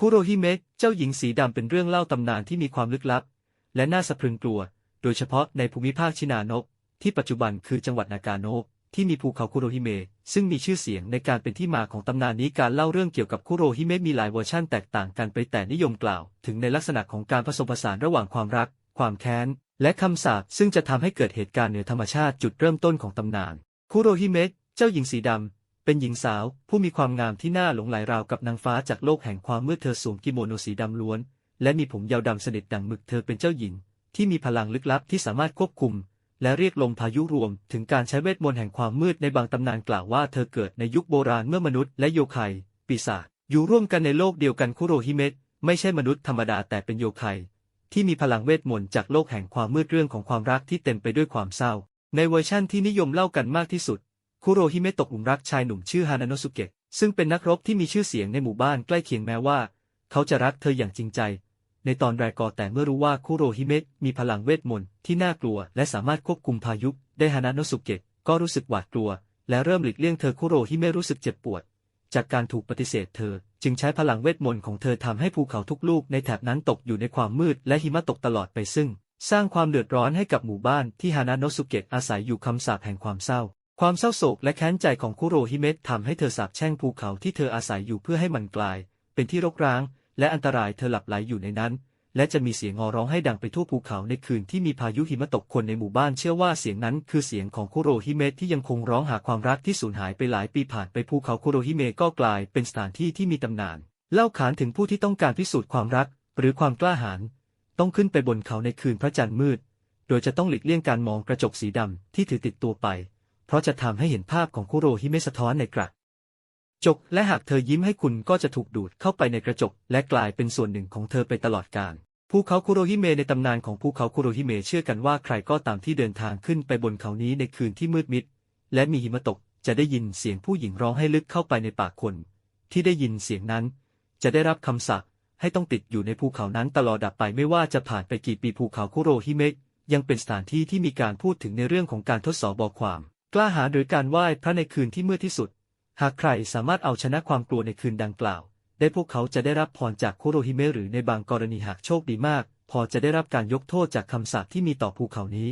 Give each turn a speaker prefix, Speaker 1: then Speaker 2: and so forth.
Speaker 1: คุโรฮิเมะเจ้าหญิงสีดำเป็นเรื่องเล่าตำนานที่มีความลึกลับ และน่าสะพรึงกลัว โดยเฉพาะในภูมิภาคชินานะที่ปัจจุบันคือจังหวัดนากาโนะที่มีภูเขาคุโรฮิเมะซึ่งมีชื่อเสียงในการเป็นที่มาของตำนานนี้การเล่าเรื่องเกี่ยวกับคุโรฮิเมะมีหลายเวอร์ชั่นแตกต่างกันไปแต่นิยมกล่าว ถึงในลักษณะของการผสมผสานระหว่างความรัก ความแค้น และคำสาปซึ่งจะทำให้เกิดเหตุการณ์เหนือธรรมชาติจุดเริ่มต้นของตำนานคุโรฮิเมะเจ้าหญิงสีดำ เป็นหญิงสาว ผู้มีความงามที่น่าหลงไหลราวกับนางฟ้าจากโลกแห่งความมืดเธอสวมกิโมโนสีดำล้วน และมีผมยาวดำสนิทดังหมึกเธอเป็นเจ้าหญิง ที่มีพลังลึกลับที่สามารถควบคุม และเรียกลมพายุรวม ถึงการใช้เวทมนต์แห่งความมืดในบางตำนานกล่าวว่าเธอเกิดในยุคโบราณเมื่อมนุษย์และโยไคปีศาจอยู่ร่วมกันในโลกเดียวกันคุโรฮิเมะไม่ใช่มนุษย์ธรรมดาแต่เป็นโยไคที่มีพลังเวทมนต์จากโลกแห่งความมืดเรื่องของความรักที่เต็มไปด้วยความเศร้า ในเวอร์ชั่นที่นิยมเล่ากันมากที่สุด คุโรฮิเมะตกหลุมรักชายหนุ่มชื่อฮานาโนสุเกะซึ่งเป็นนักรบที่มีชื่อเสียงในหมู่บ้านใกล้เคียงแม้ว่า เขาจะรักเธออย่างจริงใจ ในตอนแรกก็แต่เมื่อรู้ว่าคุโรฮิเมะมีพลังเวทมนต์ที่น่ากลัว และสามารถควบคุมพายุได้ฮานาโนสุเกะก็รู้สึกหวาดกลัว และเริ่มหลีกเลี่ยงเธอคุโรฮิเมะรู้สึกเจ็บปวด จากการถูกปฏิเสธเธอ จึงใช้พลังเวทมนต์ของเธอทำให้ภูเขาทุกลูกในแถบนั้นตกอยู่ในความมืดและหิมะตกตลอดไปซึ่ง สร้างความเดือดร้อนให้กับหมู่บ้านที่ฮานาโนสุเกะอาศัยอยู่คำสาปแห่งความเศร้า ความเศร้าโศกและแค้นใจของคุโรฮิเมะทำให้เธอสาปแช่งภูเขาที่เธออาศัยอยู่เพื่อให้มันกลาย เป็นที่รกร้าง และอันตรายเธอหลับไหลอยู่ในนั้น และจะมีเสียงงอร้องให้ดังไปทั่วภูเขาในคืนที่มีพายุหิมะตกคนในหมู่บ้านเชื่อว่าเสียงนั้นคือเสียงของคุโรฮิเมะที่ยังคงร้องหาความรักที่สูญหายไปหลายปีผ่านไปภูเขาคุโรฮิเมะก็กลายเป็นสถานที่ที่มีตำนาน เล่าขานถึงผู้ที่ต้องการพิสูจน์ความรัก หรือความกล้าหาญต้องขึ้นไปบนเขาในคืนพระจันทร์มืด โดยจะต้องหลีกเลี่ยงการมองกระจกสีดำที่ถือติดตัวไป เพราะจะทำให้เห็นภาพของคุโรฮิเมะสะท้อนในกระจก และหากเธอยิ้มให้คุณก็จะถูกดูดเข้าไปในกระจก และกลายเป็นส่วนหนึ่งของเธอไปตลอดกาลภูเขาคุโรฮิเมะในตำนานของภูเขาคุโรฮิเมะเชื่อกันว่าใครก็ตามที่เดินทางขึ้นไปบนเขานี้ในคืนที่มืดมิด และมีหิมะตกจะได้ยินเสียงผู้หญิงร้องให้ลึกเข้าไปในปากคน ที่ได้ยินเสียงนั้น จะได้รับคำสั่งให้ต้องติดอยู่ในภูเขานั้นตลอดดับไปไม่ว่าจะผ่านไปกี่ปีภูเขาคุโรฮิเมะยังเป็นสถานที่ที่มีการพูดถึงในเรื่องของการทดสอบบอกความ กล้าหาญหรือการไหว้พระในคืนที่มืดที่สุด หากใครสามารถเอาชนะความกลัวในคืนดังกล่าว ได้พวกเขาจะได้รับพรจากโคโรฮิเมะหรือในบางกรณีหากโชคดีมาก พอจะได้รับการยกโทษจากคำสาปที่มีต่อภูเขานี้